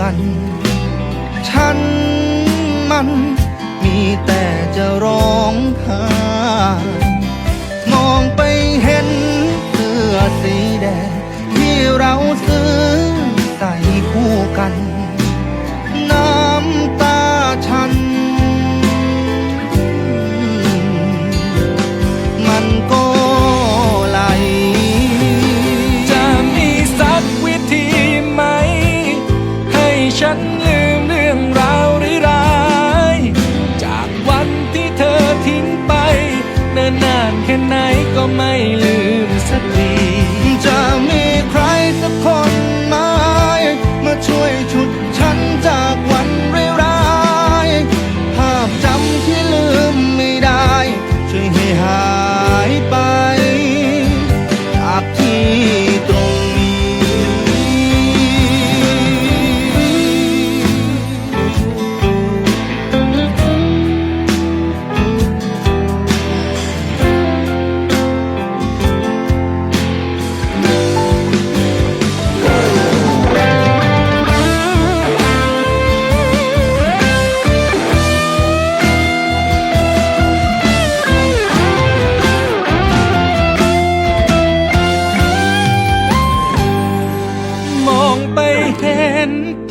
กัน ฉันมันมีแต่จะร้องไห้มองไปเห็นเสื้อสีแดงที่เราซื้อใส่คู่กัน ฉัน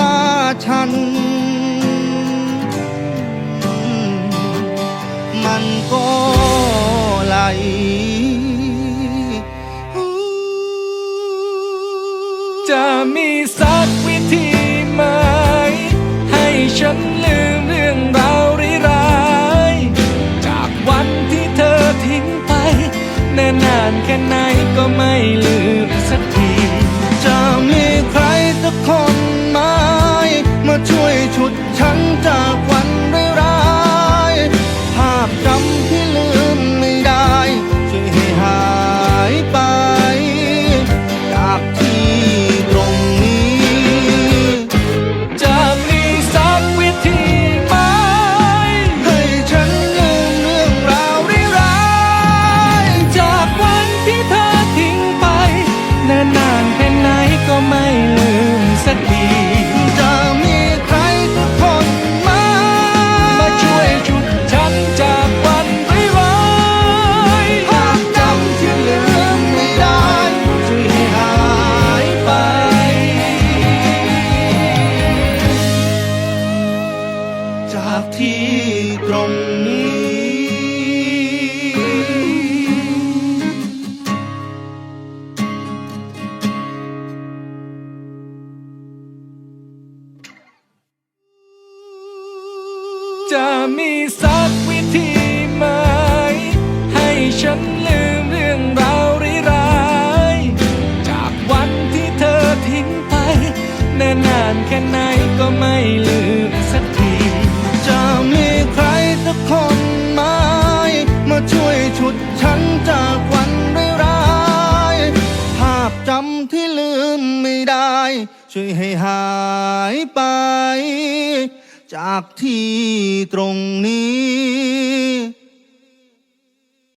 า จะมีสักวิธีไหม ให้ฉันลืมเรื่องราวร้ายๆจากวันที่เธอทิ้งไปนิ่นนานแค่ไหนก็ไม่ลืมสักที จะมีใครสักคนไหมมาช่วยฉุดฉันจากวันร้ายๆภาพจำที่ลืมไม่ได้ ช่วยให้หายไป จากที่ตรงนี้